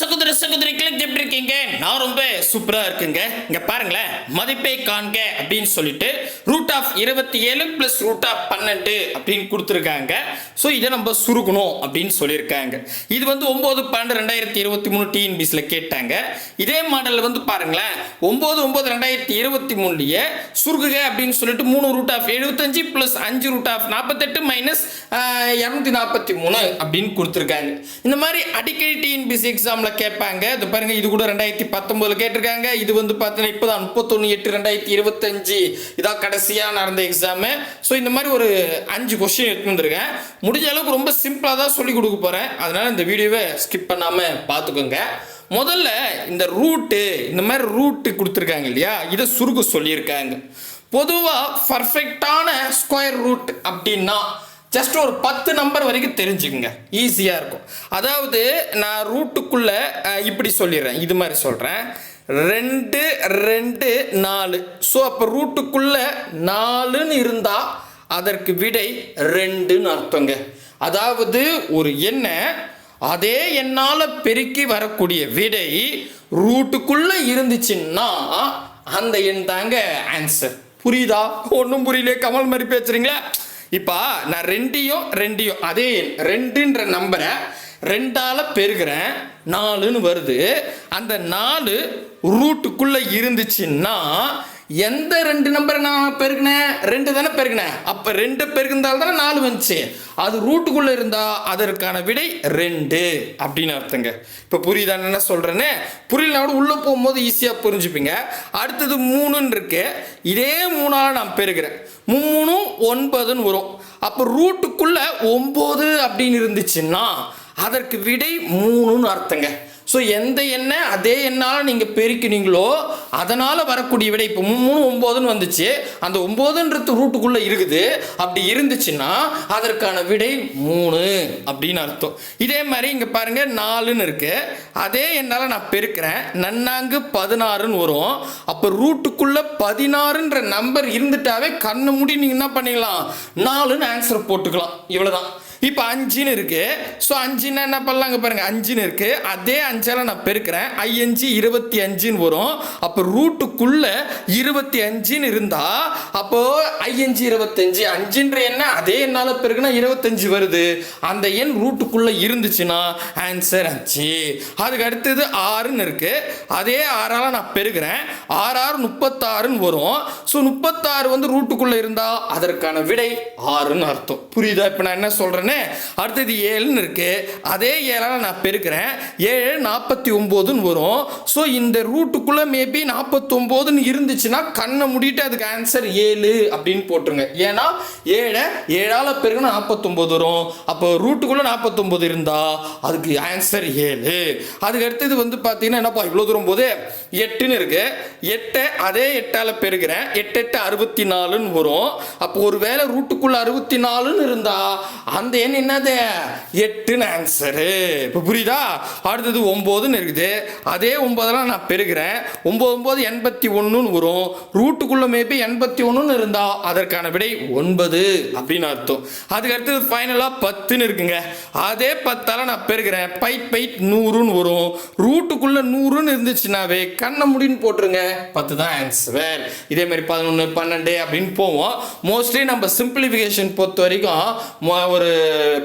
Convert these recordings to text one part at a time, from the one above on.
சகோதர சகோதரிகளை எப்படி இருக்கீங்க? நான் ரொம்ப சூப்பரா இருக்குங்க. இங்க பாருங்களேன். மதிப்பை காண்க அப்படின்னு சொல்லிட்டு ரூட் ஆஃப் இருபத்தி ஏழு பிளஸ் ரூட் ஆஃப் பன்னெண்டு அப்படின்னு கொடுத்துருக்காங்க. ஸோ இதை நம்ம சுருக்கணும் அப்படின்னு சொல்லியிருக்காங்க. இது வந்து ஒம்பது பன்னெண்டு ரெண்டாயிரத்தி இருபத்தி மூணு டிஎன்பிசியில் கேட்டாங்க. இதே மாடலில் வந்து பாருங்களேன். ஒம்பது ஒம்பது ரெண்டாயிரத்தி இருபத்தி மூணுலயே சுருக்குக அப்படின்னு சொல்லிட்டு மூணு ரூட் ஆஃப் எழுபத்தஞ்சு ப்ளஸ் அஞ்சு ரூட் ஆஃப் நாற்பத்தெட்டு மைனஸ் இரநூத்தி நாற்பத்தி மூணு அப்படின்னு கொடுத்துருக்காங்க. இந்த மாதிரி அடிக்கடி டிஎன்பிசி எக்ஸாமில் கேட்பாங்க. இது பாருங்க இது கூட ரெண்டாயிரத்தி பத்தொம்போதில் கேட்டிருக்காங்க. இது வந்து பார்த்தீங்கன்னா இப்போ தான் முப்பத்தொன்று எட்டு ரெண்டாயிரத்தி இருபத்தஞ்சு இதான் கடைசியாக நடந்த எக்ஸாமு ஸோ இந்த மாதிரி ஒரு அஞ்சு கொஸ்டின் எடுத்து வந்திருக்கேன். முடிஞ்ச அளவுக்கு ரொம்ப சிம்பிளாக தான் சொல்லி கொடுக்க போகிறேன் அதனால் இந்த வீடியோவை ஸ்கிப் பண்ணாமல் பார்த்துக்கோங்க. முதல்ல இந்த ரூட்டு இந்த மாதிரி ரூட்டு கொடுத்துருக்காங்க இல்லையா? இதை சுருக்க சொல்லியிருக்காங்க. பொதுவாக பர்ஃபெக்டான ஸ்கொயர் ரூட் அப்படின்னா ஜஸ்ட் ஒரு பத்து நம்பர் வரைக்கும் தெரிஞ்சுக்குங்க. ஈஸியாக இருக்கும். அதாவது நான் ரூட்டுக்குள்ளே இப்படி சொல்லிடுறேன். இது மாதிரி சொல்கிறேன் ரெண்டு ரெண்டு நாலு. ஸோ அப்போ ரூட்டுக்குள்ளே நாலுன்னு இருந்தால் அதற்கு விடை ரெண்டுன்னு அர்த்தங்க. அதாவது ஒரு எண்ணை அதே எண்ணால் பெருக்கி வரக்கூடிய விடை ரூட்டுக்குள்ளே இருந்துச்சுன்னா அந்த எண் தாங்க ஆன்சர் புரியுதா? ஒன்றும் புரியல கமல் மாதிரி பேசுறீங்களா. இப்போ நான் ரெண்டையும் ரெண்டையும் அதே எண் ரெண்டுன்ற நம்பரை ரெண்டால் பெருகிறேன். நாலுன்னு வருது. அந்த நாலு ரூட்டுக்குள்ளே இருந்துச்சுன்னா எந்த ரெண்டு நம்பரை நான் பெருக்கினேன்? ரெண்டு தானே பெருக்கினேன். அப்போ ரெண்டு பெருக்கிருந்தால் தானே நாலு வந்துச்சு. அது ரூட்டுக்குள்ளே இருந்தால் அதற்கான விடை ரெண்டு அப்படின்னு அர்த்தங்க. இப்போ புரியுதா என்ன சொல்கிறேன்னு புரியலனா கூட உள்ளே போகும்போது ஈஸியாக புரிஞ்சுப்பீங்க. அடுத்தது மூணுன்னு இருக்கு. இதே மூணால் நான் பெருக்கிறேன். மும்மூணும் ஒன்பதுன்னு வரும். அப்போ ரூட்டுக்குள்ளே ஒம்பது அப்படின்னு இருந்துச்சுன்னா அதற்கு விடை மூணுன்னு அர்த்தங்க. ஸோ எந்த எண்ணெய் அதே எண்ணால் நீங்கள் பெருக்கினீங்களோ அதனால் வரக்கூடிய விடை இப்போ மூணு ஒம்போதுன்னு வந்துச்சு. அந்த ஒம்போதுன்றது ரூட்டுக்குள்ளே இருக்குது. அப்படி இருந்துச்சுன்னா அதற்கான விடை மூணு அப்படின்னு அர்த்தம். இதே மாதிரி இங்கே பாருங்கள் நாலுன்னு இருக்கு. அதே எண்ணால் நான் பெருக்கிறேன். நன்னாங்கு பதினாறுன்னு வரும். அப்போ ரூட்டுக்குள்ளே பதினாறுன்ற நம்பர் இருந்துட்டாவே கண்ணு மூடி நீங்கள் என்ன பண்ணிக்கலாம் நாலுன்னு ஆன்சர் போட்டுக்கலாம். இவ்வளோதான் இப்போ அஞ்சுன்னு இருக்கு. ஸோ அஞ்சுன்னா என்ன பண்ணலாங்க பாருங்க. அஞ்சுன்னு இருக்கு. அதே அஞ்சால நான் பெருக்கிறேன். ஐயஞ்சு இருபத்தி அஞ்சுன்னு வரும். அப்போ ரூட்டுக்குள்ள இருபத்தி அஞ்சுன்னு இருந்தா அப்போ ஐயஞ்சு இருபத்தஞ்சு அஞ்சுன்ற எண்ணெய் அதே என்னால் பெருக்குன்னா இருபத்தஞ்சு வருது. அந்த எண் ரூட்டுக்குள்ள இருந்துச்சுன்னா ஆன்சர் அஞ்சு. அதுக்கு அடுத்தது ஆறுன்னு இருக்கு. அதே ஆறால நான் பெருக்கிறேன். ஆறு ஆறு முப்பத்தாறுன்னு வரும். ஸோ முப்பத்தாறு வந்து ரூட்டுக்குள்ள இருந்தா அதற்கான விடை ஆறுன்னு அர்த்தம். புரியுதா? இப்போ நான் என்ன தானே அடுத்தது ஏழுன்னு இருக்கு. அதே ஏழால நான் பெருக்கிறேன். ஏழு நாற்பத்தி ஒம்போதுன்னு வரும். ஸோ இந்த ரூட்டுக்குள்ள மேபி நாற்பத்தொம்போதுன்னு இருந்துச்சுன்னா கண்ணை முடிட்டு அதுக்கு ஆன்சர் ஏழு அப்படின்னு போட்டுருங்க. ஏன்னா ஏழை ஏழால பெருக்குனா நாற்பத்தொம்போது வரும். அப்போ ரூட்டுக்குள்ள நாற்பத்தொம்போது இருந்தா அதுக்கு ஆன்சர் ஏழு. அதுக்கு அடுத்தது வந்து பார்த்தீங்கன்னா என்னப்பா இவ்வளோ தூரம் போது? எட்டுன்னு இருக்கு. எட்டை அதே எட்டால பெருக்கிறேன். எட்டு எட்டு அறுபத்தி நாலுன்னு வரும். அப்போ ஒரு வேளை ரூட்டுக்குள்ள அறுபத்தி நாலுன்னு இருந்தா அந்த எண் என்னது? எட்டுன்னு ஆன்சரு இப்போ புரியுதா? அடுத்தது ஒம்போதுன்னு இருக்குது. அதே ஒன்பதெல்லாம் நான் பெருகிறேன். ஒம்பது ஒம்பது எண்பத்தி ஒன்றுன்னு வரும். ரூட்டுக்குள்ள மேபி எண்பத்தி ஒன்றுன்னு இருந்தால் அதற்கான விடை ஒன்பது அப்படின்னு அர்த்தம். அதுக்கு அடுத்தது ஃபைனலாக பத்துன்னு இருக்குங்க. அதே பத்தால நான் பெருகிறேன். பைட் பைட் நூறுன்னு வரும். ரூட்டுக்குள்ள நூறுன்னு இருந்துச்சுனாவே கண்ணை முடின்னு போட்டுருங்க. பத்து தான் ஆன்சர் இதே மாதிரி பதினொன்று பன்னெண்டு அப்படின்னு போவோம். மோஸ்ட்லி நம்ம சிம்பிளிஃபிகேஷன் பொறுத்த வரைக்கும் ஒரு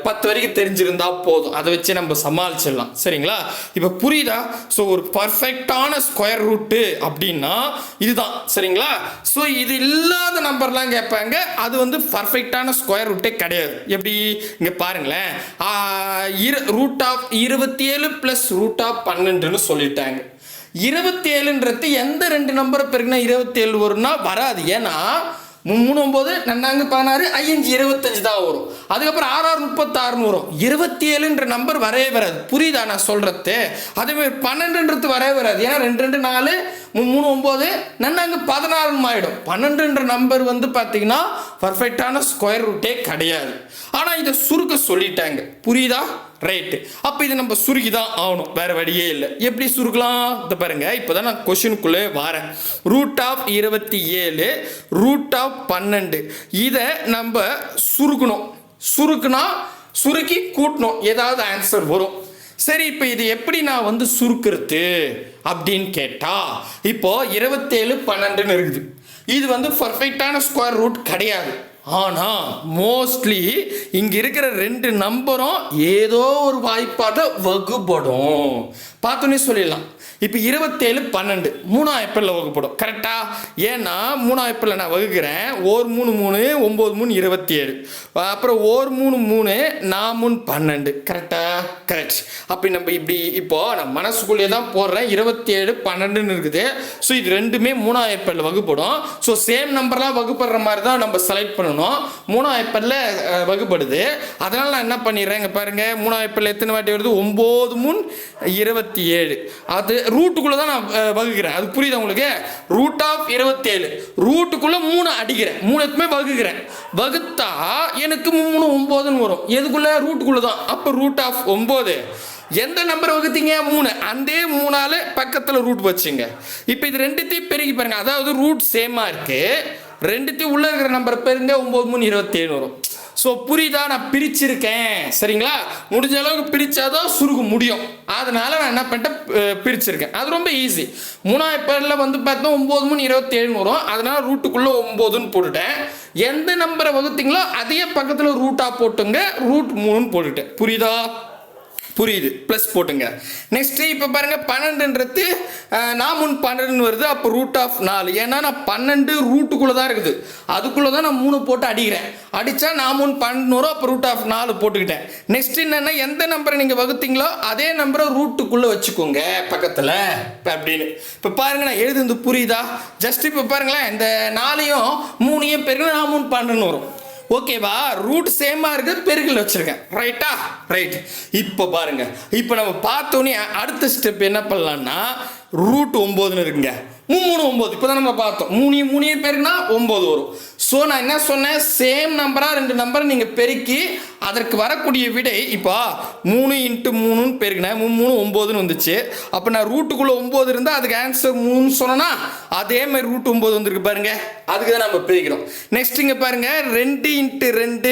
பத்து வரைக்கும் தெரிஞ்சிருந்தா போதும். அதை வச்சு நம்ம சமாளிச்சிடலாம். சரிங்களா? இப்போ புரியுதா? ஸோ ஒரு பர்ஃபெக்டான ஸ்கொயர் ரூட்டு அப்படின்னா இதுதான். சரிங்களா? ஸோ இது இல்லாத நம்பர்லாம் கேட்பாங்க. அது வந்து பர்ஃபெக்டான ஸ்கொயர் ரூட்டே கிடையாது. எப்படி? இங்கே பாருங்களேன். ரூட் ஆஃப் இருபத்தி ஏழு ப்ளஸ் ரூட் ஆஃப் பன்னெண்டுன்னு சொல்லிட்டாங்க. இருபத்தி ஏழுன்றது எந்த ரெண்டு நம்பரை பெருக்குனா இருபத்தி ஏழு வரும்னா வராது. ஏன்னா மூணு ஒம்பது நன்னாங்கு பதினாறு ஐயஞ்சு இருபத்தஞ்சு தான் வரும். அதுக்கப்புறம் ஆறு ஆறு முப்பத்தாறுன்னு வரும் இருபத்தி ஏழுன்ற நம்பர் வரவே வராது. புரியுதா நான் சொல்கிறது அதேமாதிரி பன்னெண்டுன்றது வரவே வராது. ஏன்னா ரெண்டு ரெண்டு நாலு மூணு ஒம்பது நன்னாங்கு பதினாறுன்னு ஆகிடும் பன்னெண்டுன்ற நம்பர் வந்து பார்த்தீங்கன்னா பர்ஃபெக்டான ஸ்கொயர் ரூட்டே கிடையாது. ஆனால் இதை சுருக்க சொல்லிட்டாங்க. புரியுதா? ரைட்டு அப்போ இது நம்ம சுருக்கி தான் ஆகணும். வேறு வழியே இல்லை. எப்படி சுருக்கலாம் இதை பாருங்க. இப்போ தான் நான் கொஷினுக்குள்ளே வரேன். ரூட் ஆஃப் இருபத்தி ஏழு ரூட் ஆஃப் பன்னெண்டு. இதை நம்ம சுருக்கணும் சுருக்குனா சுருக்கி கூட்டணும். ஏதாவது ஆன்சர் வரும். சரி இப்போ இது எப்படி நான் வந்து சுருக்கிறது அப்படின்னு கேட்டால் இப்போது இருபத்தேழு பன்னெண்டுன்னு இருக்குது. இது வந்து பர்ஃபெக்டான ஸ்கொயர் ரூட் கிடையாது. ஆனால் மோஸ்ட்லி இங்கே இருக்கிற ரெண்டு நம்பரும் ஏதோ ஒரு வாய்ப்பாக வகுப்படும் பார்த்தோன்னே சொல்லிடலாம். இப்போ இருபத்தேழு பன்னெண்டு மூணாம் ஏப்ரலில் வகுப்படும் கரெக்டாக ஏன்னா மூணாம் ஏப்ரலில் நான் வகுக்கிறேன். ஓர் மூணு மூணு ஒம்பது மூணு இருபத்தி ஏழு அப்புறம் ஓர் மூணு மூணு நான் மூணு பன்னெண்டு. கரெக்டாக கரெக்ட் அப்படி நம்ம இப்படி இப்போ நான் மனசுக்குள்ளேயே தான் போடுறேன். இருபத்தி ஏழு பன்னெண்டுன்னு இருக்குது. ஸோ இது ரெண்டுமே மூணாம் ஏப்ரலில் வகுப்படும். ஸோ சேம் நம்பர்லாம் வகுப்படுற மாதிரி தான் நம்ம செலக்ட் பண்ணணும். மூணாம் ஏப்ரலில் வகுப்படுது. அதனால் நான் என்ன பண்ணிடுறேன் இங்கே பாருங்கள் மூணாம் ஏப்ரல் எத்தனை வாட்டி வருது? ஒம்பது மூணு இருபத்தி இருபத்தி ஏழு. அது ரூட்டுக்குள்ளே தான் நான் வகுக்கிறேன். அது புரியுது உங்களுக்கு? ரூட் ஆஃப் இருபத்தேழு ரூட்டுக்குள்ளே மூணு அடிக்கிறேன். மூணு வகுக்கிறேன். வகுத்தா எனக்கு மூணு ஒம்போதுன்னு வரும். எதுக்குள்ளே? ரூட்டுக்குள்ளே தான். அப்போ ரூட் ஆஃப் ஒம்போது. எந்த நம்பர் வகுத்தீங்க? மூணு. அந்த மூணால் பக்கத்தில் ரூட் வச்சுங்க. இப்போ இது ரெண்டுத்தையும் பெருகி பாருங்க. அதாவது ரூட் சேமாக இருக்குது ரெண்டுத்தையும் உள்ளே இருக்கிற நம்பர் பெருங்க. ஒம்பது மூணு இருபத்தேழு வரும். ஸோ புரியுதா? நான் பிரிச்சிருக்கேன். சரிங்களா? முடிஞ்ச அளவுக்கு பிரித்தாதான் சுருக்க முடியும். அதனால நான் என்ன பண்ணிட்டேன்? பிரிச்சிருக்கேன். அது ரொம்ப ஈஸி மூணாவது பேரில் வந்து பார்த்தா ஒம்பது மூணு இருபத்தேழுன்னு வரும். அதனால ரூட்டுக்குள்ளே ஒம்போதுன்னு போட்டுட்டேன். எந்த நம்பரை வகுத்தீங்களோ அதே பக்கத்தில் ரூட்டாக போட்டுங்க. ரூட் மூணுன்னு போட்டுட்டேன். புரியுதா? புரியுது. ப்ளஸ் போட்டுங்க. நெக்ஸ்ட்டு இப்போ பாருங்கள் பன்னெண்டுன்றது நான் முன் பன்னெண்டுன்னு வருது அப்போ ரூட் ஆஃப் நாலு. ஏன்னா நான் பன்னெண்டு ரூட்டுக்குள்ளே தான் இருக்குது. அதுக்குள்ளே தான் நான் மூணு போட்டு அடிக்கிறேன். அடித்தா நான் முன் பன்னெண்டு வரும் அப்போ ரூட் ஆஃப் நாலு போட்டுக்கிட்டேன். நெக்ஸ்ட் என்னென்னா எந்த நம்பரை நீங்கள் வகுத்தீங்களோ அதே நம்பரை ரூட்டுக்குள்ளே வச்சுக்கோங்க பக்கத்தில். இப்போ அப்படின்னு. இப்போ பாருங்கள் நான் எழுதுந்து புரியுதா? ஜஸ்ட் இப்போ பாருங்களேன் இந்த நாலையும் மூணையும் பெருங்க நான் மூணு பன்னெண்டுன்னு வரும். ஓகேவா? ரூட் சேமா இருக்குது பெருகில் வச்சிருக்கேன். ரைட்டா ரைட் இப்போ பாருங்க. இப்போ நம்ம பார்த்தோன்னே அடுத்த ஸ்டெப் என்ன பண்ணலாம்னா ரூட் ஒம்போதுன்னு இருக்குங்க. மூணு ஒம்பது. இப்போ தான் நம்ம பார்த்தோம். மூணு மூணே பெருக்குனா ஒம்பது வரும். ஸோ நான் என்ன சொன்னேன்? சேம் நம்பராக ரெண்டு நம்பரை நீங்கள் பெருக்கி அதற்கு வரக்கூடிய விடை இப்போ மூணு இன்ட்டு மூணுன்னு பெருக்கினேன். மூணு மூணு ஒம்போதுன்னு வந்துச்சு. அப்போ நான் ரூட்டுக்குள்ளே ஒம்பது இருந்தால் அதுக்கு ஆன்சர் மூணுன்னு சொன்னேன்னா அதே மாதிரி ரூட் ஒம்பது வந்திருக்கு பாருங்க. அதுக்கு தான் நம்ம பிரிக்கிறோம். நெக்ஸ்ட் இங்கே பாருங்க. ரெண்டு இன்ட்டு ரெண்டு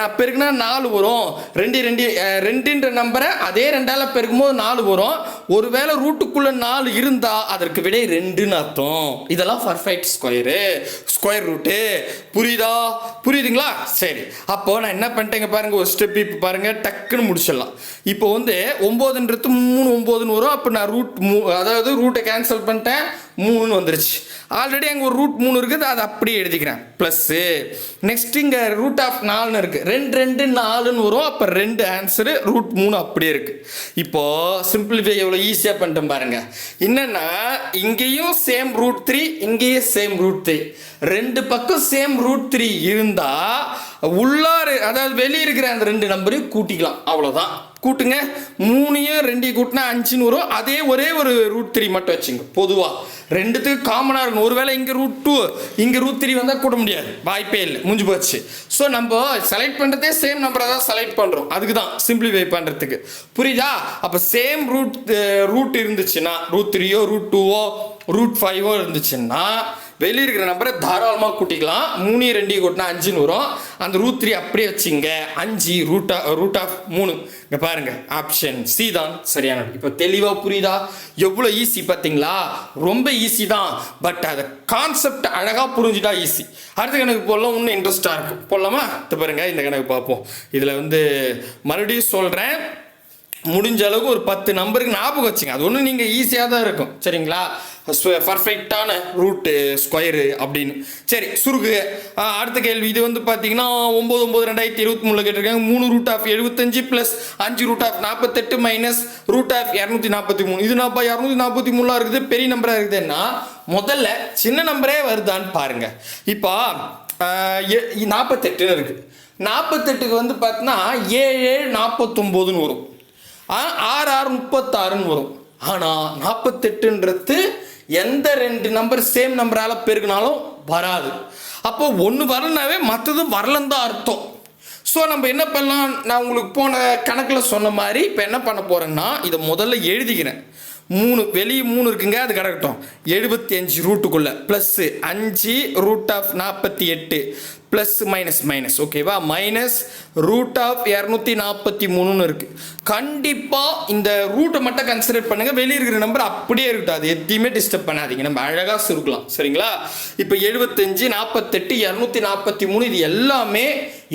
நான் பெருக்கினா நாலு வரும். ரெண்டு ரெண்டு ரெண்டுன்ற நம்பரை அதே ரெண்டால் பெருக்கும்போது நாலு வரும். ஒருவேளை ரூட்டுக்குள்ளே நாலு இருந்தால் அதற்கு விடை ரெண்டுன்னு அர்த்தம். இதெல்லாம் பர்ஃபெக்ட் ஸ்கொயரு ஸ்கொயர் ரூட்டு புரியுதா? புரியுதுங்களா? சரி. அப்போ நான் என்ன பண்ணிட்டேங்க பாருங்க ஒரு ஸ்டெப் இப்போ பாருங்க டக்குன்னு முடிச்சிடலாம். இப்போ வந்து ஒம்போதுன்றது மூணு ஒம்போதுன்னு வரும். அப்போ நான் ரூட் மூ அதாவது ரூட்டை கேன்சல் பண்ணிட்டேன். மூணுன்னு வந்துருச்சு. ஆல்ரெடி அங்கே ஒரு ரூட் மூணு இருக்குது அதை அப்படியே எழுதிக்கிறேன். ப்ளஸ்ஸு நெக்ஸ்ட் இங்கே ரூட் ஆஃப் நாலுன்னு இருக்குது ரெண்டு ரெண்டு நாலுன்னு வரும். அப்போ ரெண்டு ஆன்சரு ரூட் மூணு அப்படியே இருக்குது இப்போது சிம்பிளிஃபை எவ்வளோ ஈஸியாக பண்ணிட்டோம் பாருங்கள் என்னென்னா இங்கேயும் சேம் ரூட் த்ரீ இங்கேயும் சேம் ரூட் த்ரீ ரெண்டு பக்கம் சேம் ரூட் த்ரீ இருந்தால் உள்ளார் அதாவது வெளியே இருக்கிற அந்த ரெண்டு நம்பரையும் கூட்டிக்கலாம். அவ்வளோதான் கூட்டுங்க. மூணையும் ரெண்டையும் கூட்டினா அஞ்சுன்னு வரும் அதே ஒரே ஒரு ரூட் த்ரீ மட்டும் வச்சுங்க. பொதுவாக ரெண்டுத்துக்கு காமனாக இருக்கும் ஒருவேளை இங்கே ரூட் டூ இங்கே ரூட் த்ரீ வந்தால் கூட்ட முடியாது. வாய்ப்பே இல்லை. முடிஞ்சு போச்சு. ஸோ நம்ம செலக்ட் பண்ணுறதே சேம் நம்பரை தான் செலக்ட் பண்ணுறோம் அதுக்கு தான் சிம்பிளிஃபை பண்ணுறதுக்கு புரியுதா? அப்போ சேம் ரூட் ரூட் இருந்துச்சுன்னா ரூட் த்ரீயோ ரூட் டூவோ ரூட் ஃபைவோ இருந்துச்சுன்னா வெளியே இருக்கிற நம்பரை தாராளமாக கூட்டிக்கலாம். மூணு ரெண்டையும் கூட்டினா அஞ்சுன்னு வரும் அந்த ரூட் த்ரீ அப்படியே வச்சுங்க. அஞ்சு ரூட் ரூட் ஆஃப் மூணு. இங்கே பாருங்க. ஆப்ஷன் சி தான் சரியான இப்போ தெளிவாக புரியுதா? எவ்வளோ ஈஸி பார்த்தீங்களா? ரொம்ப ஈஸி தான். பட் அதை கான்செப்ட் அழகாக புரிஞ்சுட்டா ஈஸி அடுத்த கணக்கு போடலாம். இன்னும் இன்ட்ரெஸ்டாக இருக்கும். போடலாமா? இது பாருங்க. இந்த கணக்கு பார்ப்போம். இதில் வந்து மறுபடியும் சொல்கிறேன் முடிஞ்ச அளவுக்கு ஒரு பத்து நம்பருக்கு ஞாபகம் வச்சுங்க. அது ஒன்றும் நீங்கள் ஈஸியாக தான் இருக்கும். சரிங்களா? பர்ஃபெக்டான ரூட்டு ஸ்கொயரு அப்படின்னு. சரி சுருக்கு அடுத்த கேள்வி. இது வந்து பார்த்தீங்கன்னா ஒம்பது ஒம்பது ரெண்டாயிரத்தி இருபத்தி மூணில் கேட்டிருக்காங்க. மூணு ரூட் ஆஃப் எழுபத்தஞ்சு ப்ளஸ் அஞ்சு ரூட் ஆஃப் நாற்பத்தெட்டு மைனஸ் ரூட் ஆஃப் இரநூத்தி நாற்பத்தி மூணு. இது நான் இரநூத்தி நாற்பத்தி மூணுலாம் இருக்குது பெரிய நம்பராக இருக்குதுன்னா முதல்ல சின்ன நம்பரே வருதான்னு பாருங்கள் இப்போ நாற்பத்தெட்டுன்னு இருக்குது நாற்பத்தெட்டுக்கு வந்து பார்த்தீங்கன்னா ஏழு ஏழு நாற்பத்தொம்போதுன்னு வரும். ஆறு ஆறு முப்பத்தாறுன்னு வரும். ஆனால் நாற்பத்தெட்டுன்றது எந்த ரெண்டு நம்பர் சேம் நம்பரால் பெருக்கினாலும் வராது. அப்போ ஒன்று வரலனாவே மற்றது வரலன்னு தான் அர்த்தம். ஸோ நம்ம என்ன பண்ணலாம்? நான் உங்களுக்கு போன கணக்கில் சொன்ன மாதிரி இப்போ என்ன பண்ண போகிறேன்னா இதை முதல்ல எழுதிக்கிறேன். மூணு வெளியே மூணு இருக்குங்க அது கிடக்கட்டும். எழுபத்தி அஞ்சு ரூட்டுக்குள்ளே ப்ளஸ்ஸு அஞ்சு ரூட் ஆஃப் நாற்பத்தி எட்டு. ப்ளஸ் மைனஸ் மைனஸ் ஓகேவா மைனஸ் ரூட் ஆஃப் இரநூத்தி நாற்பத்தி மூணுன்னு இருக்குது கண்டிப்பாக இந்த ரூட்டை மட்டும் கன்சிடர் பண்ணுங்கள் வெளியே இருக்கிற நம்பர் அப்படியே இருக்கட்டும். அது எதையுமே டிஸ்டர்ப் பண்ணாதீங்க. நம்ம அழகாக சுருக்கலாம். சரிங்களா? இப்போ எழுபத்தஞ்சு நாற்பத்தெட்டு இரநூத்தி நாற்பத்தி மூணு இது எல்லாமே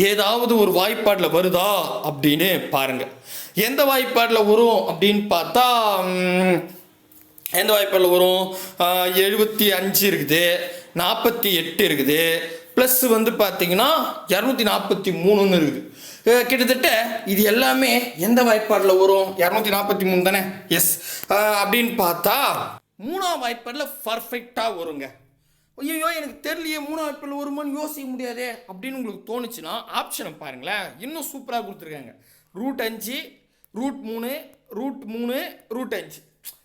ஏதாவது ஒரு வாய்ப்பாடில் வருதா அப்படின்னு பாருங்கள் எந்த வாய்ப்பாடில் வரும் அப்படின்னு பார்த்தா எந்த வாய்ப்பாடில் வரும்? எழுபத்தி அஞ்சு இருக்குது. நாற்பத்தி எட்டு இருக்குது. ப்ளஸ் வந்து பார்த்தீங்கன்னா இரநூத்தி நாற்பத்தி மூணுன்னு இருக்குது கிட்டத்தட்ட இது எல்லாமே எந்த வாய்ப்பாடில் வரும்? இரநூத்தி நாற்பத்தி மூணு தானே எஸ் அப்படின்னு பார்த்தா மூணாம் வாய்ப்பாடில் பர்ஃபெக்டாக வருங்க. ஐயோ எனக்கு தெரியலையே மூணாம் வாய்ப்பாடில் வருமான்னு யோசிக்க முடியாதே அப்படின்னு உங்களுக்கு தோணுச்சுன்னா ஆப்ஷனை பாருங்களேன். இன்னும் சூப்பராக கொடுத்துருக்காங்க. ரூட் அஞ்சு ரூட் மூணு ரூட் மூணு ரூட் அஞ்சு.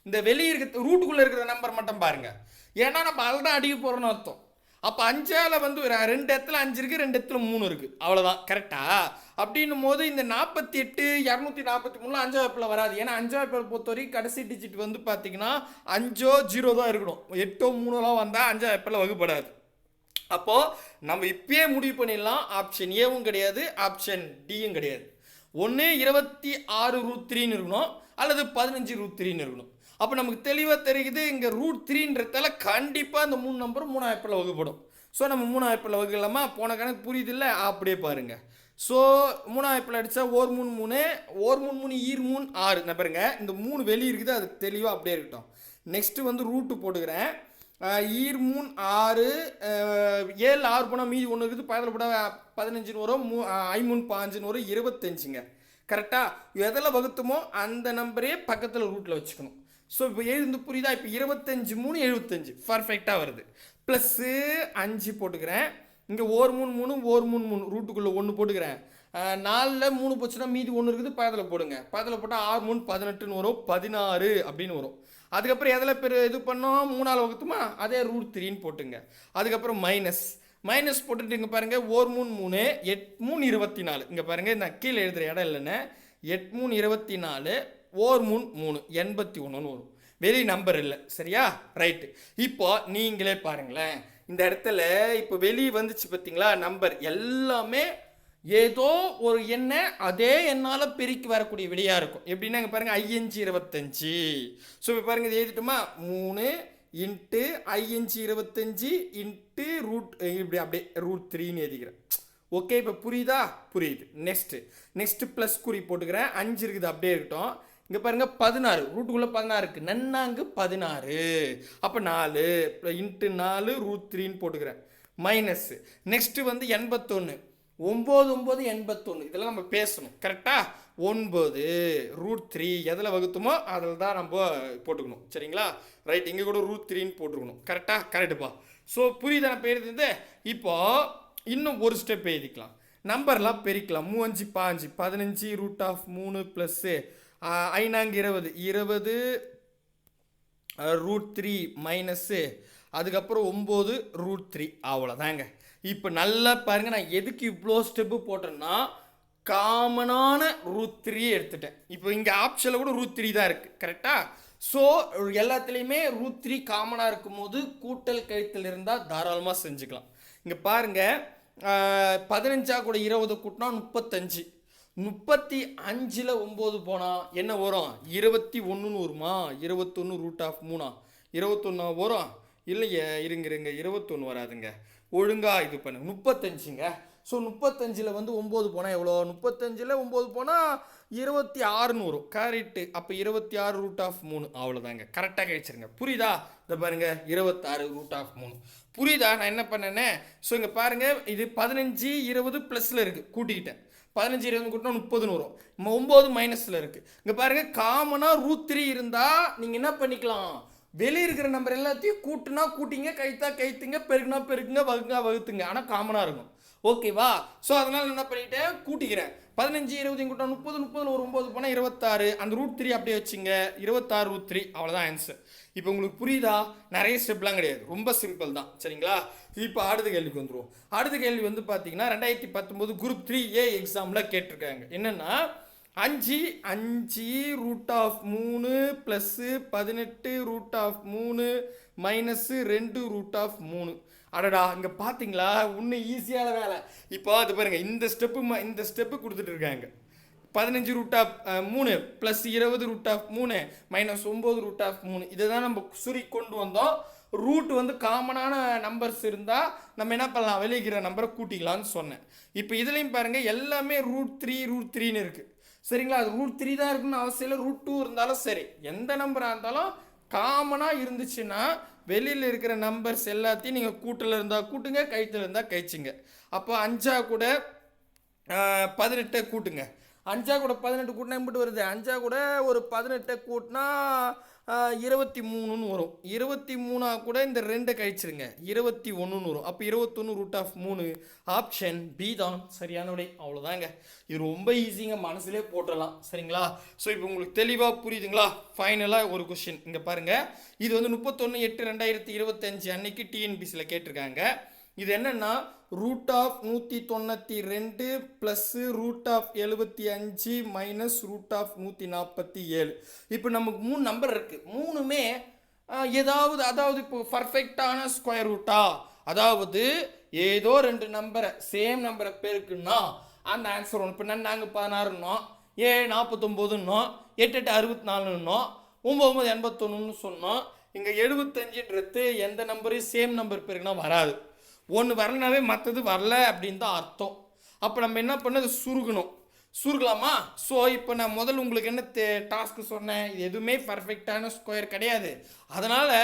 இந்த வெளியே இருக்க ரூட்டுக்குள்ளே இருக்கிற நம்பர் மட்டும் பாருங்கள் ஏன்னா நம்ம அதுதான் அடிக்க போகிறோன்னு அர்த்தம். அப்போ அஞ்சால் வந்து ஒரு ரெண்டு இடத்துல அஞ்சு இருக்குது ரெண்டு இடத்துல மூணு இருக்குது அவ்வளோதான் கரெக்டாக அப்படின்னும் போது இந்த நாற்பத்தி எட்டு இரநூத்தி நாற்பத்தி மூணுல அஞ்சா வாய்ப்பில் வராது. ஏன்னா அஞ்சா வாய்ப்பில் பொறுத்த வரைக்கும் கடைசி டிஜிட் வந்து பார்த்தீங்கன்னா அஞ்சோ ஜீரோ தான் இருக்கணும். எட்டோ மூணோலாம் வந்தால் அஞ்சா வாய்ப்பில் வகுப்படாது. அப்போது நம்ம இப்பயே முடிவு பண்ணிடலாம். ஆப்ஷன் ஏவும் கிடையாது ஆப்ஷன் டியும் கிடையாது. ஒன்று இருபத்தி ஆறு ரூ த்ரீன்னு இருக்கணும் அல்லது பதினஞ்சு ரூ த்ரீன்னு இருக்கணும். அப்போ நமக்கு தெளிவாக தெரியுது இங்கே ரூட் த்ரீன்றதால கண்டிப்பாக இந்த மூணு நம்பர் மூணு ஆப்பில் வகுப்படும் ஸோ நம்ம மூணு ஆப்பில் வகுக்கலாமா? போன கணக்கு புரியுது இல்லை? அப்படியே பாருங்கள் ஸோ மூணு ஆப்பில் அடித்தா ஓர் மூணு மூணு ஓர் மூணு மூணு ஈர் மூணு ஆறு. இந்த பாருங்க இந்த மூணு வெளியே இருக்குது அது தெளிவாக அப்படியே இருக்கட்டும். நெக்ஸ்ட்டு வந்து ரூட்டு போட்டுக்கிறேன். ஈர் மூணு ஆறு ஏழு ஆறு போனால் மீதி ஒன்று இருக்குது. பதில் போட பதினஞ்சுன்னு வரும். மூ ஐமூணு பாஞ்சுன்னு வரும். இருபத்தஞ்சுங்க. கரெக்டாக எதில் வகுத்துமோ அந்த நம்பரே பக்கத்தில் ரூட்டில் வச்சுக்கணும். ஸோ இப்போ எழுந்து புரியுதா? இப்போ இருபத்தஞ்சு மூணு எழுபத்தஞ்சு. பர்ஃபெக்டாக வருது. ப்ளஸ்ஸு அஞ்சு போட்டுக்கிறேன். இங்கே ஓர் மூணு மூணு ஓர் மூணு மூணு. ரூட்டுக்குள்ளே ஒன்று போட்டுக்கிறேன். நாலில் மூணு போச்சுன்னா மீதி ஒன்று இருக்குது பதில் போடுங்க. பதில் போட்டால் ஆறு மூணு பதினெட்டுன்னு வரும். பதினாறு அப்படின்னு வரும். அதுக்கப்புறம் எதில் பெரு இது பண்ணோம்? மூணால் வகுத்துமா? அதே ரூட் த்ரீன்னு போட்டுங்க. அதுக்கப்புறம் மைனஸ் மைனஸ் போட்டுட்டு இங்கே பாருங்கள் ஓர் மூணு மூணு எட் மூணு இருபத்தி நாலு. இங்கே பாருங்கள் நான் கீழே எழுதுகிற இடம் இல்லைன்னு எட் மூணு இருபத்தி நாலு ஓர் மூணு மூணு எண்பத்தி ஒன்றுன்னு வரும் வெளி நம்பர் இல்லை. சரியா? ரைட்டு இப்போ நீங்களே பாருங்களேன். இந்த இடத்துல இப்போ வெளியே வந்துச்சு பார்த்தீங்களா? நம்பர் எல்லாமே ஏதோ ஒரு எண்ணை அதே எண்ணால் பெருக்கி வரக்கூடிய விடையாக இருக்கும். எப்படின்னா இங்கே பாருங்கள் ஐஎன்ஜி இருபத்தஞ்சி. ஸோ இப்போ பாருங்கள் இது எழுதிட்டுமா? மூணு இன்ட்டு ஐஎன்ஜி இருபத்தஞ்சி இன்ட்டு ரூட் இப்படி அப்படியே ரூட் த்ரீன்னு எழுதிக்கிறேன். ஓகே இப்போ புரியுதா? புரியுது. நெக்ஸ்ட்டு நெக்ஸ்ட்டு ப்ளஸ் குறி போட்டுக்கிறேன். அஞ்சு இருக்குது அப்படியே இருக்கட்டும். இங்கே பாருங்க பதினாறு. ரூட்டுக்குள்ளே பதினாறு நன்னாங்கு பதினாறு. அப்போ நாலு இன்ட்டு நாலு ரூட் த்ரீன்னு போட்டுக்கிறேன். மைனஸ் நெக்ஸ்ட்டு வந்து எண்பத்தொன்று ஒம்பது ஒம்பது எண்பத்தொன்று இதெல்லாம் நம்ம பேசணும். கரெக்டாக ஒன்பது. ரூட் த்ரீ எதில் வகுத்துமோ அதில் தான் நம்ம போட்டுக்கணும். சரிங்களா? ரைட் இங்கே கூட ரூட் த்ரீன்னு போட்டுருக்கணும் கரெக்டாக கரெக்டுப்பா ஸோ புரியுதா? நான் இருந்து இப்போ இன்னும் ஒரு ஸ்டெப் எழுதிக்கலாம். நம்பர்லாம் பெருக்கலாம். மூவஞ்சு பாஞ்சு பதினஞ்சு ரூட் ஆஃப் மூணு ப்ளஸ்ஸு ஐநாங்கு இருபது. இருபது ரூட் த்ரீ மைனஸ்ஸு அதுக்கப்புறம் ஒம்பது ரூட் த்ரீ அவ்வளோதாங்க. இப்போ நல்லா பாருங்கள் நான் எதுக்கு இவ்வளோ ஸ்டெப்பு போட்டேன்னா காமனான ரூட் த்ரீ எடுத்துட்டேன். இப்போ இங்கே ஆப்ஷனில் கூட ரூட் த்ரீ தான் இருக்குது கரெக்டாக ஸோ எல்லாத்துலேயுமே ரூட் த்ரீ காமனாக இருக்கும்போது கூட்டல் கழித்தல் இருந்தால் தாராளமாக செஞ்சுக்கலாம். இங்கே பாருங்கள் பதினஞ்சா கூட இருபது கூட்டினா முப்பத்தஞ்சு. முப்பத்தி அஞ்சில் ஒம்பது போனால் என்ன வரும்? இருபத்தி ஒன்றுன்னு வருமா? இருபத்தொன்று ரூட் ஆஃப் மூணா? இருபத்தொன்னா வரும்? இல்லையே இருங்க இருங்க இருபத்தொன்று வராதுங்க. ஒழுங்காக இது பண்ணு. முப்பத்தஞ்சுங்க. ஸோ முப்பத்தஞ்சில் வந்து ஒம்பது போனால் எவ்வளோ? முப்பத்தஞ்சில் ஒம்பது போனால் இருபத்தி ஆறுன்னு வரும். கரெக்டு அப்போ இருபத்தி ஆறு ரூட் ஆஃப் மூணு. அவ்வளோதாங்க. கரெக்டாக கழிச்சிருங்க. புரியுதா? இதை பாருங்க. இருபத்தாறு ரூட் ஆஃப் மூணு. புரியுதா? நான் என்ன பண்ணேனே? ஸோ இங்கே பாருங்கள் இது பதினஞ்சு இருபது ப்ளஸில் இருக்குது கூட்டிக்கிட்டேன். பதினஞ்சு இருபது கூட்டினா முப்பதுன்னு வரும். ஒம்பது மைனஸில் இருக்குது இங்கே பாருங்கள் காமனாக ரூட் த்ரீ இருந்தால் நீங்கள் என்ன பண்ணிக்கலாம்? வெளியே இருக்கிற நம்பர் எல்லாத்தையும் கூட்டுனா கூட்டிங்க கைத்தா கைத்துங்க பெருக்குனா பெருக்குங்க வகுங்க வகுத்துங்க. ஆனால் காமனாக இருக்கும். ஓகேவா ஸோ அதனால் என்ன பண்ணிட்டேன்? கூட்டிக்கிறேன். பதினஞ்சு இருபது கூட்டம் முப்பது முப்பதில் ஒரு ஒம்பது போனால் இருபத்தாறு. அந்த ரூட் த்ரீ அப்படியே வச்சுங்க. இருபத்தாறு ரூட் த்ரீ அவ்வளோதான் ஆன்சர் இப்போ உங்களுக்கு புரியுதா? நிறைய ஸ்டெப்லாம் கிடையாது. ரொம்ப சிம்பிள் தான். சரிங்களா? இப்போ அடுத்த கேள்விக்கு வந்துருவோம். அடுத்த கேள்வி வந்து பார்த்தீங்கன்னா ரெண்டாயிரத்தி பத்தொம்போது குரூப் த்ரீ ஏ எக்ஸாமில் கேட்டிருக்காங்க. என்னென்னா அஞ்சு அஞ்சு ரூட் ஆஃப் மூணு ப்ளஸ்ஸு பதினெட்டு ரூட் ஆஃப் மூணு மைனஸ்ஸு ரெண்டு ரூட் ஆஃப் மூணு. அடடா இங்கே பார்த்தீங்களா இன்னும் ஈஸியான வேலை. இப்போ அது பாருங்கள் இந்த ஸ்டெப்பு இந்த ஸ்டெப்பு கொடுத்துட்டு இருக்காங்க. பதினஞ்சு ரூட் ஆஃப் மூணு ப்ளஸ் இருபது ரூட் ஆஃப் மூணு மைனஸ் ஒம்பது ரூட் ஆஃப் மூணு. இதை தான் நம்ம சுரி கொண்டு வந்தோம். ரூட் வந்து காமனான நம்பர்ஸ் இருந்தால் நம்ம என்ன பண்ணலாம்? வெளியிக்கிற நம்பரை கூட்டிக்கலாம்னு சொன்னேன். இப்போ இதுலேயும் பாருங்கள் எல்லாமே ரூட் த்ரீ ரூட் த்ரீன்னு இருக்குது சரிங்களா? அது ரூட் த்ரீ தான் இருக்குன்னு அவசியம் இல்லை. ரூட் டூ இருந்தாலும் சரி. எந்த நம்பராக இருந்தாலும் காமனாக இருந்துச்சுன்னா வெளியில் இருக்கிற நம்பர்ஸ் எல்லாத்தையும் நீங்கள் கூட்டில் இருந்தால் கூட்டுங்க கயிற்றுல இருந்தால் கழிச்சுங்க. அப்போ அஞ்சா கூட பதினெட்டை கூட்டுங்க. அஞ்சா கூட பதினெட்டு கூட்டினா எப்படி வருது? அஞ்சா கூட ஒரு பதினெட்டை கூட்டினா இருபத்தி மூணுன்னு வரும். இருபத்தி மூணாக கூட இந்த ரெண்டை கழிச்சிருங்க. இருபத்தி ஒன்றுன்னு வரும். அப்போ இருபத்தொன்று ரூட் ஆஃப் மூணு. ஆப்ஷன் பி தான். சரியான விடை. அவ்வளோதாங்க இது ரொம்ப ஈஸிங்க மனசுலே போட்டுடலாம் சரிங்களா? ஸோ இப்போ உங்களுக்கு தெளிவாக புரியுதுங்களா? ஃபைனலாக ஒரு கொஷின் இங்கே பாருங்கள் இது வந்து முப்பத்தொன்று எட்டு ரெண்டாயிரத்தி இருபத்தஞ்சு அன்னைக்கு டிஎன்பிசியில் கேட்டிருக்காங்க. இது என்னென்னா ரூட் ஆஃப் நூற்றி தொண்ணூற்றி ரெண்டு ப்ளஸ்ஸு ரூட் ஆஃப் எழுபத்தி அஞ்சு மைனஸ் ரூட் ஆஃப் நூற்றி நாற்பத்தி ஏழு இப்போ நமக்கு மூணு நம்பர் இருக்குது மூணுமே ஏதாவது அதாவது இப்போ பர்ஃபெக்டான ஸ்கொயர் ரூட்டா அதாவது ஏதோ ரெண்டு நம்பரை சேம் நம்பரை பேருக்குன்னா அந்த ஆன்சர் ஒன்று இப்போ நாங்கள் பதினாறுன்னோம் ஏழு நாற்பத்தொம்போதுன்னோம் எட்டு எட்டு அறுபத்தி நாலுன்னோம் ஒம்பது ஒம்பது எண்பத்தொன்னுன்னு சொன்னோம். இங்கே எழுபத்தஞ்சுன்றது எந்த நம்பரையும் சேம் நம்பர் பேருக்குன்னா வராது. ஒன்று வரலனாவே மற்றது வரல அப்படின்னு தான் அர்த்தம். அப்போ நம்ம என்ன பண்ணது சுருகணும். சுருகலாமா? ஸோ இப்போ நான் முதல்ல உங்களுக்கு என்ன தே டாஸ்க்கு சொன்னேன். இது எதுவுமே பர்ஃபெக்டான ஸ்கொயர் கிடையாது. அதனால்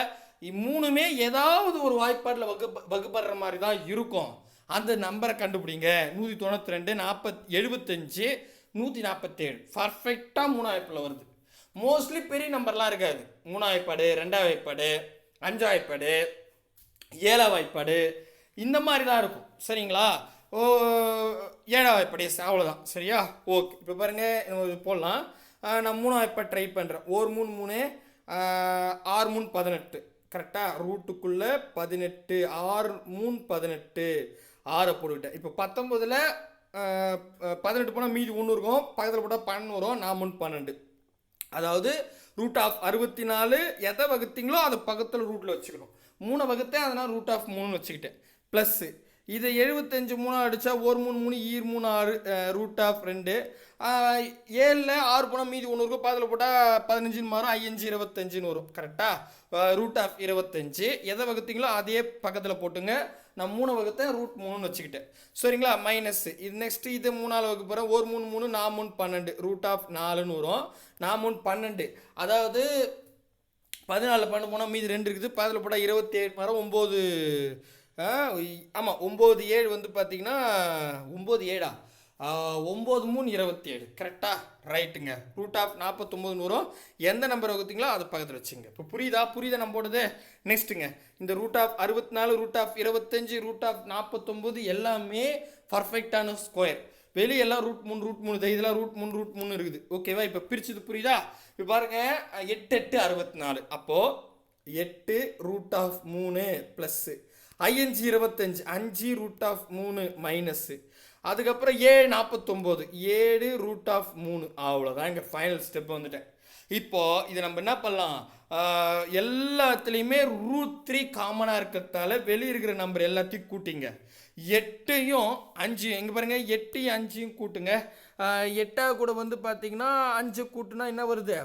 மூணுமே ஏதாவது ஒரு வாய்ப்பாட்டில் வகு வகுப்படுற மாதிரி தான் இருக்கும். அந்த நம்பரை கண்டுபிடிங்க. நூற்றி தொண்ணூற்றி ரெண்டு நாற்பத் எழுபத்தஞ்சு நூற்றி நாற்பத்தேழு பர்ஃபெக்டாக மூணாயிரப்பில் வருது. மோஸ்ட்லி பெரிய நம்பர்லாம் இருக்காது. மூணாயிரப்பாடு ரெண்டாயிரப்பாடு அஞ்சாயிரப்பாடு ஏழாவது வாய்ப்பாடு இந்த மாதிரி தான் இருக்கும். சரிங்களா? ஓ ஏழாவது வாய்ப்பாடு அவ்வளோதான் சரியா? ஓகே. இப்போ பாருங்கள் இது போடலாம். நான் மூணாவது இப்போ ட்ரை பண்ணுறேன் ஒரு மூணு மூணு ஆறு மூணு பதினெட்டு. கரெக்டாக ரூட்டுக்குள்ளே பதினெட்டு ஆறு மூணு பதினெட்டு. ஆறை போட்டுக்கிட்டேன். இப்போ பத்தொம்போதில் பதினெட்டு போனால் மீதி ஒன்று இருக்கும். பக்கத்தில் போட்டால் பன்னெண்டு வரும். நான் மூணு பன்னெண்டு. அதாவது ரூட் ஆஃப் அறுபத்தி நாலு எதை வகுத்தீங்களோ அதை பக்கத்தில் ரூட்டில் வச்சுக்கணும். மூணு வகுத்தேன் அதனால் ரூட் ஆஃப் மூணு வச்சுக்கிட்டேன். ப்ளஸ்ஸு இதை எழுபத்தஞ்சு மூணாக அடித்தா ஒரு மூணு மூணு ஈர் மூணு ஆறு ரூட் ஆஃப் ரெண்டு. ஏழில் ஆறு போனால் மீதி ஒன்று இருக்கும். பதில் போட்டால் பதினஞ்சுன்னு மாறும். ஐயஞ்சு இருபத்தஞ்சுன்னு வரும். கரெக்டாக ரூட் ஆஃப் இருபத்தஞ்சு. எதை வகுத்தீங்களோ அதே பக்கத்தில் போட்டுங்க. நான் மூணு வகுத்தேன் ரூட் மூணுன்னு வச்சுக்கிட்டேன். சரிங்களா? மைனஸ் இது நெக்ஸ்ட்டு இது மூணாவது வகுப்பு போகிறேன் ஒரு மூணு மூணு நான் மூணு பன்னெண்டு. ரூட் ஆஃப் நாலுன்னு வரும். நான் மூணு பன்னெண்டு. அதாவது பதினாலு பன்னெண்டு போனால் மீதி ரெண்டு இருக்குது. பதில் போட்டால் இருபத்தி ஏழு மரம் ஒம்பது ஆமாம் ஒம்பது ஏழு வந்து பார்த்தீங்கன்னா ஒம்பது ஏழா? ஒம்பது மூணு இருபத்தி ஏழு கரெக்டாக ரைட்டுங்க ரூட் ஆஃப் நாற்பத்தொம்போதுன்னு வரும் எந்த நம்பர் வகுத்தீங்களோ அது பக்கத்தில் வச்சுங்க. இப்போ புரியுதா? புரியுதா நம்போடது நெக்ஸ்ட்டுங்க இந்த ரூட் ஆஃப் அறுபத்தி நாலு ரூட் ஆஃப் இருபத்தஞ்சி ரூட் ஆஃப் நாற்பத்தொம்போது எல்லாமே பர்ஃபெக்டான ஸ்கொயர் வெளியெல்லாம் ரூட் மூணு ரூட் மூணு. இது இதெல்லாம் ரூட் மூணு ரூட் மூணு இருக்குது. ஓகேவா இப்போ பிரிச்சது புரியுதா? இப்போ பாருங்கள் எட்டு எட்டு அறுபத்தி நாலு அப்போது எட்டு ரூட் ஆஃப் மூணு ப்ளஸ்ஸு ஐஎன்ஜி இருபத்தஞ்சு அஞ்சு ரூட் ஆஃப் மூணு மைனஸ்ஸு அதுக்கப்புறம் ஏழு நாற்பத்தொம்போது ஏழு ரூட் ஆஃப் மூணு. அவ்வளோதான் இங்கே ஃபைனல் ஸ்டெப் வந்துட்டேன். இப்போது இதை நம்ம என்ன பண்ணலாம்? எல்லாத்துலேயுமே ரூட் த்ரீ காமனாக இருக்கிறதால வெளியே இருக்கிற நம்பர் எல்லாத்தையும் கூட்டிங்க. எட்டையும் அஞ்சு எங்கே பாருங்கள் எட்டையும் அஞ்சையும் கூட்டுங்க. ஆஹ், கூட வந்து பார்த்தீங்கன்னா அஞ்சு கூட்டுனா என்ன வருது?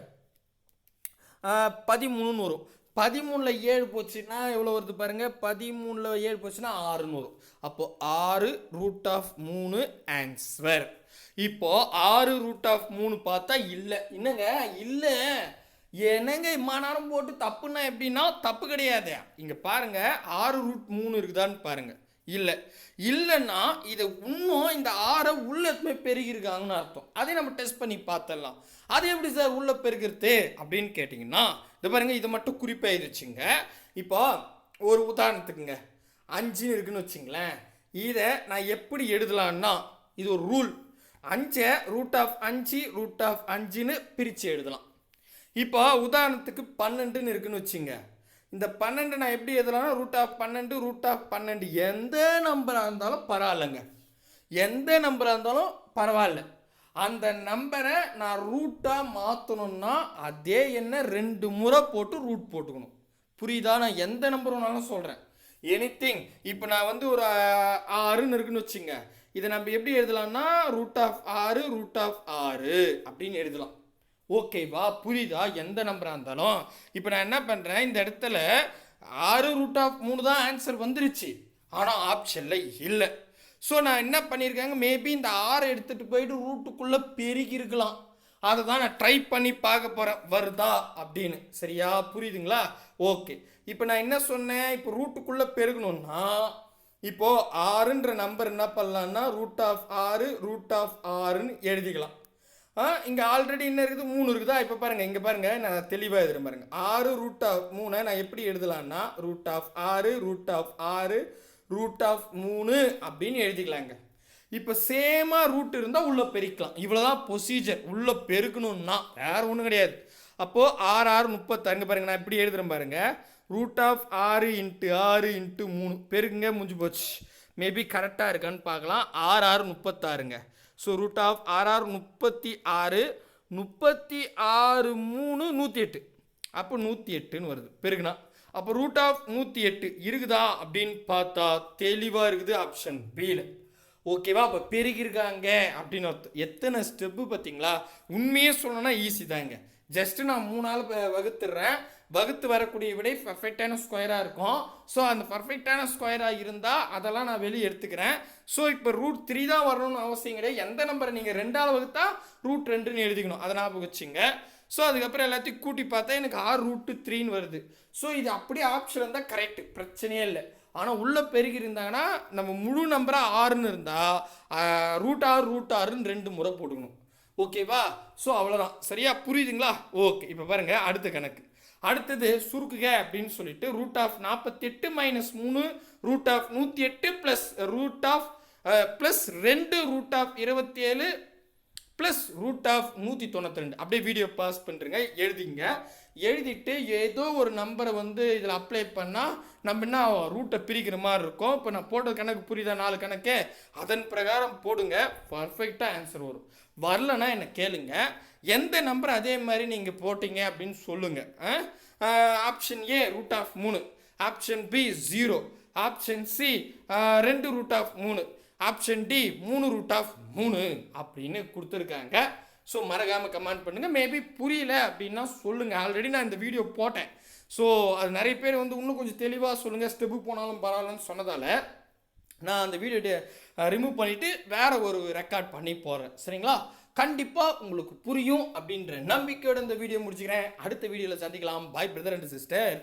பதிமூணுன்னு வரும். பதிமூணில் ஏழு போச்சுன்னா எவ்வளோ வருது பாருங்கள் பதிமூணில் ஏழு போச்சுன்னா ஆறுநூறு. அப்போது ஆறு ரூட் ஆஃப் மூணு ஆன்சர் இப்போது ஆறு ரூட் ஆஃப் மூணு பார்த்தா இல்லை. என்னங்க? இல்லை. என்னங்க இம்மா நேரம் போட்டு தப்புன்னா எப்படின்னா தப்பு கிடையாது. இங்கே பாருங்கள் ஆறு ரூட் மூணு இருக்குதான்னு பாருங்கள் இல்லை. இல்லைன்னா இதை இன்னும் இந்த ஆறை உள்ளத்துமே பெருகிருக்காங்கன்னு அர்த்தம். அதையும் நம்ம டெஸ்ட் பண்ணி பார்த்துடலாம். அது எப்படி சார் உள்ள பெருகிறது அப்படின்னு கேட்டிங்கன்னா இதை பாருங்க இதை மட்டும் குறிப்பாக இப்போ ஒரு உதாரணத்துக்குங்க. அஞ்சுன்னு இருக்குன்னு வச்சுங்களேன். இதை நான் எப்படி எழுதலான்னா இது ஒரு ரூல் அஞ்சை ரூட் ஆஃப் அஞ்சு ரூட் ஆஃப் அஞ்சுன்னு பிரித்து எழுதலாம். இப்போ உதாரணத்துக்கு பன்னெண்டுன்னு இருக்குன்னு வச்சுங்க. இந்த பன்னெண்டு நான் எப்படி எழுதலாம்னா ரூட் ஆஃப் பன்னெண்டு ரூட் ஆஃப் பன்னெண்டு. எந்த நம்பராக இருந்தாலும் பரவாயில்லைங்க. எந்த நம்பராக இருந்தாலும் பரவாயில்ல. அந்த நம்பரை நான் ரூட்டாக மாற்றணும்னா அதே என்ன ரெண்டு முறை போட்டு ரூட் போட்டுக்கணும். புரியுதா? நான் எந்த நம்பர் வேணாலும் சொல்கிறேன் எனிதிங் இப்போ நான் வந்து ஒரு ஆறுன்னு இருக்குன்னு வச்சுங்க இதை நம்ம எப்படி எழுதலாம்னா ரூட் ஆஃப் ஆறு ரூட் ஆஃப் ஆறு அப்படின்னு எழுதலாம். ஓகேவா புரியுதா? எந்த நம்பராக இருந்தாலும். இப்போ நான் என்ன பண்ணுறேன் இந்த இடத்துல ஆறு ரூட் ஆஃப் மூணு தான் ஆன்சர் வந்துருச்சு. ஆனால் ஆப்ஷனில் இல்லை. ஸோ நான் என்ன பண்ணியிருக்கேங்க மேபி இந்த ஆறு எடுத்துகிட்டு போயிட்டு ரூட்டுக்குள்ளே பெருகி இருக்கலாம். அதை தான் நான் ட்ரை பண்ணி பார்க்க போகிறேன் வருதா அப்படின்னு. சரியா? புரியுதுங்களா? ஓகே இப்போ நான் என்ன சொன்னேன்? இப்போ ரூட்டுக்குள்ளே பெருகணும்னா இப்போது ஆறுன்ற நம்பர் என்ன பண்ணலான்னா ரூட் ஆஃப் ஆறு ரூட் ஆஃப் ஆறுன்னு எழுதிக்கலாம். இங்கே ஆல்ரெடி என்ன இருக்குது மூணு இருக்குதா? இப்போ பாருங்கள் இங்கே பாருங்கள் நான் தெளிவாக எழுதுறேன் பாருங்கள் ஆறு ரூட் ஆஃப் மூணை நான் எப்படி எழுதலான்னா ரூட் ஆஃப் ஆறு ரூட் ஆஃப் ஆறு ரூட் ஆஃப் மூணு அப்படின்னு எழுதிக்கலாங்க. இப்போ சேமாக ரூட் இருந்தால் உள்ளே பெருக்கலாம் இவ்வளோதான் ப்ரொசீஜர் உள்ளே பெருக்கணும்னா வேற ஒன்றும் கிடையாது. அப்போது ஆறு ஆறு முப்பத்தாறுங்க பாருங்க நான் இப்படி எழுதுறேன் பாருங்கள் ரூட் ஆஃப் ஆறு இன்ட்டு ஆறு இன்ட்டு மூணு. பெருக்குங்க முடிஞ்சு போச்சு. மேபி கரெக்டாக இருக்கான்னு பார்க்கலாம். ஆறு ஆறு முப்பத்தாறுங்க. ஸோ ரூட் ஆஃப் ஆர்ஆர் முப்பத்தி ஆறு முப்பத்தி ஆறு மூணு நூற்றி எட்டு. அப்போ நூற்றி எட்டுன்னு வருது. பெருகுனா. அப்போ ரூட் ஆஃப் நூற்றி எட்டு இருக்குதா அப்படின்னு பார்த்தா தெளிவாக இருக்குது ஆப்ஷன் பியில் ஓகேவா அப்போ பெருகிருக்காங்க அப்படின்னு அர்த்தம். எத்தனை ஸ்டெப்பு பார்த்தீங்களா? உண்மையே சொல்லணும்னா ஈஸி தாங்க. ஜஸ்ட்டு நான் மூணு நாள் ப- வகுத்துடுறேன் வகுத்து வரக்கூடிய விடை பர்ஃபெக்டான ஸ்கொயராக இருக்கும். ஸோ அந்த பர்ஃபெக்டான ஸ்கொயராக இருந்தால் அதெல்லாம் நான் வெளியே எடுத்துக்கிறேன். ஸோ இப்போ ரூட் த்ரீ தான் வரணும்னு அவசியம் கிடையாது. எந்த நம்பரை நீங்கள் ரெண்டாவது வகுத்தா ரூட் ரெண்டுன்னு எழுதிக்கணும். அதை ஞாபகம் வச்சுங்க. ஸோ அதுக்கப்புறம் எல்லாத்தையும் கூட்டி பார்த்தா எனக்கு ஆறு ரூட்டு த்ரீன்னு வருது. ஸோ இது அப்படியே ஆப்ஷன் இருந்தால் கரெக்ட் பிரச்சனையே இல்லை. ஆனால் உள்ளே பெருகி இருந்தாங்கன்னா நம்ம முழு நம்பராக ஆறுன்னு இருந்தால் ரூட் ஆறு ரூட் ஆறுன்னு ரெண்டு முறை போட்டுக்கணும். ஓகேவா ஸோ அவ்வளோதான் சரியா? புரியுதுங்களா? ஓகே இப்போ பாருங்கள் அடுத்த கணக்கு. அடுத்தது சுருக்குக அப்படின்னு சொல்லிட்டு ரூட் ஆஃப் நாற்பத்தெட்டு மைனஸ் மூணு ரூட் ஆஃப் நூற்றி எட்டு ப்ளஸ் ரூட் ஆஃப் ப்ளஸ் ரெண்டு ரூட் ஆஃப் இருபத்தி ஏழு ப்ளஸ் ரூட் ஆஃப் நூற்றி தொண்ணூற்றி ரெண்டு அப்படியே வீடியோ பாஸ் பண்ணுறங்க எழுதிங்க. எழுதிட்டு ஏதோ ஒரு நம்பரை வந்து இதில் அப்ளை பண்ணால் நம்ம என்ன ரூட்டை பிரிக்கிற மாதிரி இருக்கும். இப்போ நான் போட்ட கணக்கு புரியுதா? நாலு கணக்கே. அதன் பிரகாரம் போடுங்க. பர்ஃபெக்டாக ஆன்சர் வரும். வரலன்னா என்னை கேளுங்க. எந்த நம்பர் அதே மாதிரி நீங்கள் போட்டீங்க அப்படின்னு சொல்லுங்கள் ஆப்ஷன் ஏ ரூட் ஆஃப் மூணு. Option B zero option C ரெண்டு ரூட் ஆஃப் மூணு. ஆப்ஷன் டி மூணு ரூட் ஆஃப் மூணு அப்படின்னு கொடுத்துருக்காங்க. ஸோ மறக்காமல் கமெண்ட் பண்ணுங்கள் மேபி புரியல அப்படின்னா சொல்லுங்கள் ஆல்ரெடி நான் இந்த வீடியோ போட்டேன். ஸோ அது நிறைய பேர் வந்து இன்னும் கொஞ்சம் தெளிவாக சொல்லுங்கள் ஸ்டெப்பு போனாலும் பரவாயில்லன்னு சொன்னதால் நான் அந்த வீடியோ ரிமூவ் பண்ணிவிட்டு வேறு ஒரு ரெக்கார்ட் பண்ணி போடுறேன் சரிங்களா? கண்டிப்பாக உங்களுக்கு புரியும் அப்படின்ற நம்பிக்கையோட இந்த வீடியோ முடிச்சுக்கிறேன். அடுத்த வீடியோவில் சந்திக்கலாம். பாய் பிரதர் அண்ட் சிஸ்டர்